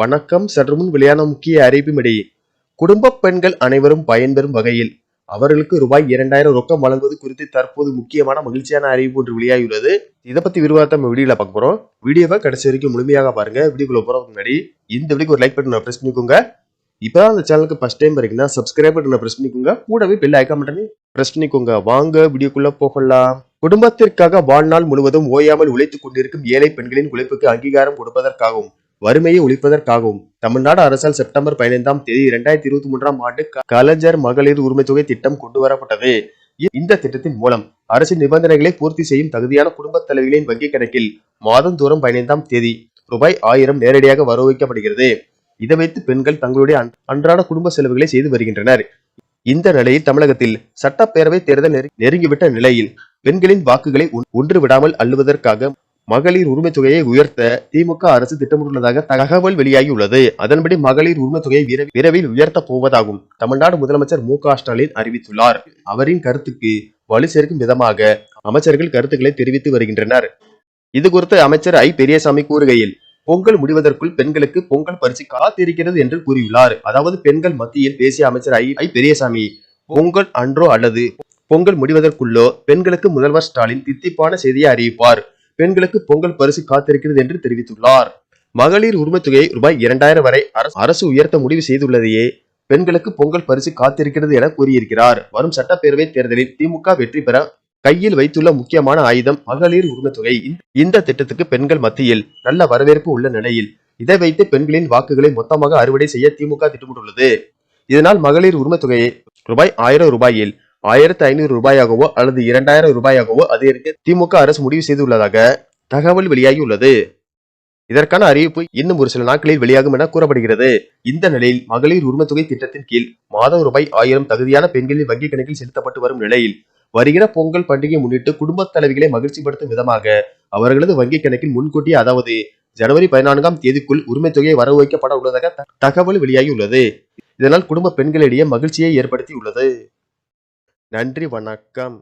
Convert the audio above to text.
வணக்கம். சற்றுமுன் வெளியான முக்கிய அறிவிப்பின்படி குடும்ப பெண்கள் அனைவரும் பயன்பெறும் வகையில் அவர்களுக்கு ரூபாய் இரண்டாயிரம் ரொக்கம் வழங்குவது குறித்து தற்போது முக்கியமான மகிழ்ச்சியான அறிவிப்பு ஒன்று வெளியாகியுள்ளது. இதை பத்தி விரிவாக நம்ம வீடியோல பார்க்க போறோம். வீடியோவை கடைசி வரைக்கும் முழுமையாக பாருங்க. வீடியோக்குள்ள போறதுக்கு முன்னாடி இந்த வீடியோக்கு ஒரு லைக் பட்டன் ப்ரெஸ் பண்ணிக்கோங்க. இப்பதான் அந்த சேனலுக்கு ஃபர்ஸ்ட் டைம் வரீங்கன்னா சப்ஸ்கிரைப் பட்டனை ப்ரெஸ் பண்ணிக்கோங்க. கூடவே பெல் ஐக்கான் பட்டனை ப்ரெஸ் பண்ணிக்கோங்க. வாங்க வீடியோக்குள்ள போகலாம். குடும்பத்திற்காக வாழ்நாள் முழுவதும் ஓயாமல் உழைத்துக் கொண்டிருக்கும் ஏழை பெண்களின் உழைப்புக்கு அங்கீகாரம் கொடுப்பதற்காகவும் வறுமையை ஒழிப்பதற்காகவும் தமிழ்நாடு அரசால் செப்டம்பர் பதினைந்தாம் தேதி இரண்டாயிரத்தி இருபத்தி மூன்றாம் ஆண்டு கலைஞர் மகளிர் உரிமை தொகை திட்டம் கொண்டு வரப்பட்டது இந்த திட்டத்தின் மூலம் அரசின் நிபந்தனைகளை பூர்த்தி செய்யும் தகுதியான குடும்பத் தலைவிகளின் வங்கிக் கணக்கில் மாதந்தோறும் பதினைந்தாம் தேதி ரூபாய் ஆயிரம் நேரடியாக வர வைக்கப்படுகிறது இதை வைத்து பெண்கள் தங்களுடைய அன்- அன்றாட குடும்ப செலவுகளை செய்து வருகின்றனர். இந்த நிலையில் தமிழகத்தில் சட்டப்பேரவை தேர்தல் நெரு- நெருங்கிவிட்ட நிலையில் பெண்களின் வாக்குகளை ஒன்று விடாமல் அள்ளுவதற்காக மகளிர் உரிமை தொகையை உயர்த்த திமுக அரசு திட்டமிட்டுள்ளதாக தகவல் வெளியாகியுள்ளது. அதன்படி மகளிர் உரிமை தொகையை விரைவில் உயர்த்த உயர்த்தப் போவதாகவும் தமிழ்நாடு முதலமைச்சர் மு ஸ்டாலின் அறிவித்துள்ளார். அவரின் கருத்துக்கு வலு சேர்க்கும் விதமாக அமைச்சர்கள் கருத்துக்களை தெரிவித்து வருகின்றனர். இது குறித்து அமைச்சர் ஐ. பெரியசாமி கூறுகையில் பொங்கல் முடிவதற்குள் பெண்களுக்கு பொங்கல் பரிசு காத்திருக்கிறது என்று கூறியுள்ளார். அதாவது பெண்கள் மத்தியில் பேசிய அமைச்சர் ஐ. ஐ. பெரியசாமி பொங்கல் அன்றோ அல்லது பொங்கல் முடிவதற்குள்ளோ பெண்களுக்கு முதல்வர் ஸ்டாலின் தித்திப்பான செய்தியை அறிவிப்பார். பெண்களுக்கு பொங்கல் பரிசு காத்திருக்கிறது என்று தெரிவித்துள்ளார். மகளிர் உரிமை தொகையை ரூபாய் இரண்டாயிரம் வரை அரசு- உயர்த்த முடிவு செய்துள்ளதையே பெண்களுக்கு பொங்கல் பரிசு காத்திருக்கிறது என கூறியிருக்கிறார். வரும் சட்டப்பேரவை தேர்தலில் திமுக வெற்றி பெற கையில் வைத்துள்ள முக்கியமான ஆயுதம் மகளிர் உரிமை தொகை. இந்த- திட்டத்துக்கு பெண்கள் மத்தியில் நல்ல வரவேற்பு உள்ள நிலையில் இதை வைத்து பெண்களின் வாக்குகளை மொத்தமாக அறுவடை செய்ய திமுக திட்டமிட்டுள்ளது. இதனால் மகளிர் உரிமை தொகையை ரூபாய் ஆயிரம் ரூபாயில் ஆயிரத்தி ஐநூறு ரூபாயாகவோ அல்லது இரண்டாயிரம் ரூபாயாகவோ அதிகரிக்க திமுக அரசு முடிவு செய்துள்ளதாக தகவல் வெளியாகியுள்ளது. இதற்கான அறிவிப்பு இன்னும் ஒரு சில நாட்களில் வெளியாகும் என கூறப்படுகிறது. இந்த நிலையில் மகளிர் உரிமை தொகை திட்டத்தின் கீழ் மாதம் ரூபாய் ஆயிரம் தகுதியான பெண்களின் வங்கிக் கணக்கில் செலுத்தப்பட்டு வரும் நிலையில் வருகிற பொங்கல் பண்டிகை முன்னிட்டு குடும்பத் தலைவிகளை மகிழ்ச்சிப்படுத்தும் விதமாக அவர்களது வங்கிக் கணக்கில் முன்கூட்டியே அதாவது ஜனவரி பதினான்காம் தேதிக்குள் உரிமை தொகையை வரவு வைக்கப்பட உள்ளதாக தகவல் வெளியாகியுள்ளது. இதனால் குடும்ப பெண்களிடையே மகிழ்ச்சியை ஏற்படுத்தியுள்ளது. நன்றி வணக்கம்.